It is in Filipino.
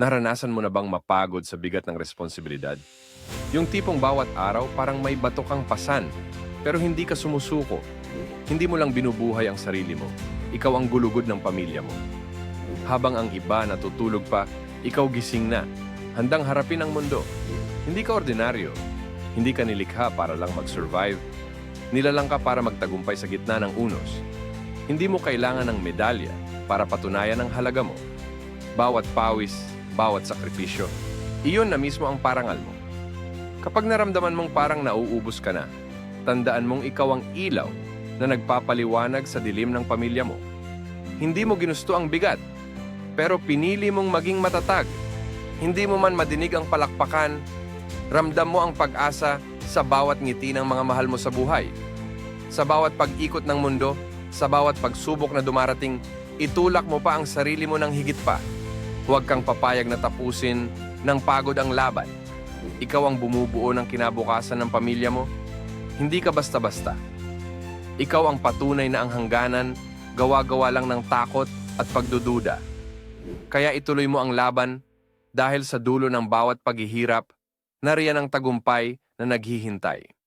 Naranasan mo na bang mapagod sa bigat ng responsibilidad? Yung tipong bawat araw parang may bato kang pasan, pero hindi ka sumusuko. Hindi mo lang binubuhay ang sarili mo. Ikaw ang gulugod ng pamilya mo. Habang ang iba natutulog pa, ikaw gising na. Handang harapin ang mundo. Hindi ka ordinaryo. Hindi ka nilikha para lang mag-survive. Nilalang ka para magtagumpay sa gitna ng unos. Hindi mo kailangan ng medalya para patunayan ang halaga mo. Bawat pawis, bawat sakripisyo, iyon na mismo ang parangal mo. Kapag naramdaman mong parang nauubos ka na, tandaan mong ikaw ang ilaw na nagpapaliwanag sa dilim ng pamilya mo. Hindi mo ginusto ang bigat, pero pinili mong maging matatag. Hindi mo man madinig ang palakpakan, ramdam mo ang pag-asa sa bawat ngiti ng mga mahal mo sa buhay. Sa bawat pag-ikot ng mundo, sa bawat pagsubok na dumarating, itulak mo pa ang sarili mo ng higit pa. Huwag kang papayag na tapusin ng pagod ang laban. Ikaw ang bumubuo ng kinabukasan ng pamilya mo. Hindi ka basta-basta. Ikaw ang patunay na ang hangganan, gawa-gawa lang ng takot at pagdududa. Kaya ituloy mo ang laban dahil sa dulo ng bawat paghihirap, nariyan ang tagumpay na naghihintay.